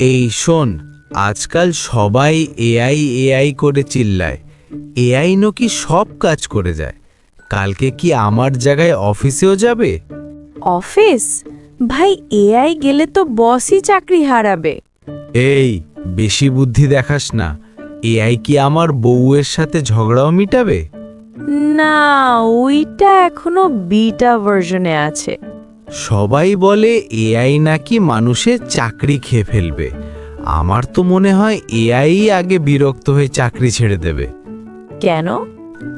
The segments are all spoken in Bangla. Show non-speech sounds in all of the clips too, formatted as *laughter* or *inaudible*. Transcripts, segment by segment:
এই শোন আজকাল সবাই এআই এআই করে চিল্লায়। এআই নাকি সব কাজ করে যায়। কালকে কি আমার জায়গায় অফিসেও যাবে? অফিস? ভাই এআই গেলে তো বসই চাকরি হারাবে। এই বেশি বুদ্ধি দেখাস না। এআই কি আমার বউয়ের সাথে ঝগড়াও মিটাবে? না ওইটা এখনও বিটা ভার্জনে আছে। সবাই বলে এআই নাকি মানুষের চাকরি খেয়ে ফেলবে। আমার তো মনে হয় এআই আগে বিরক্ত হয়ে চাকরি ছেড়ে দেবে। কেন?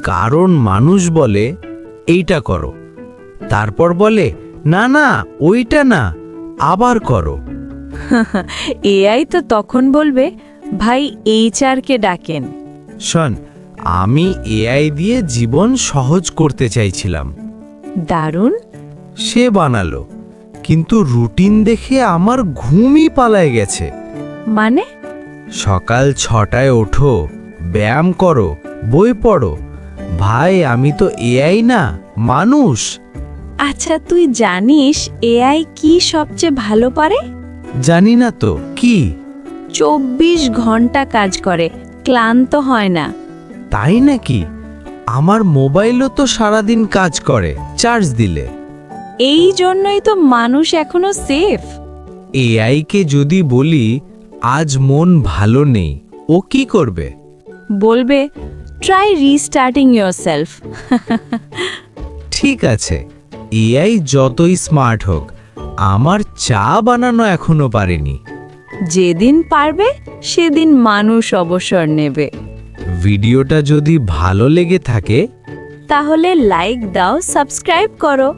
কারণ মানুষ বলে এইটা করো। তারপর বলে না না ওইটা না আবার করো। *laughs* এআই তো তখন বলবে ভাই এইচআরকে ডাকেন। শোন আমি এআই দিয়ে জীবন সহজ করতে চাইছিলাম। দারুণ। সে বানালো কিন্তু রুটিন দেখে আমার ঘুমই পালায় গেছে। মানে? সকাল ছটায় ওঠো ব্যায়াম করো বই পড়ো। ভাই আমি তো এআই না মানুষ। আচ্ছা তুই জানিস এআই কি সবচেয়ে ভালো পারে? জানি না তো কি? চব্বিশ ঘণ্টা কাজ করে ক্লান্ত হয় না। তাই নাকি? আমার মোবাইলও তো সারাদিন কাজ করে চার্জ দিলে। এই জন্যই তো মানুষ এখনও সেফ এআইকে যদি বলি আজ মন ভালো নেই। ও কি করবে? বলবে ট্রাই রিস্টার্টিং ইয়োর সেলফ ঠিক আছে এআই যতই স্মার্ট হোক আমার চা বানানো এখনও পারেনি। যেদিন পারবে সেদিন মানুষ অবসর নেবে। ভিডিওটা যদি ভালো লেগে থাকে তাহলে লাইক দাও সাবস্ক্রাইব করো।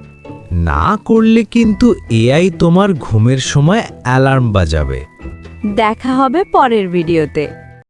না করলে কিন্তু এআই তোমার ঘুমের সময় অ্যালার্ম বাজাবে। দেখা হবে পরের ভিডিওতে।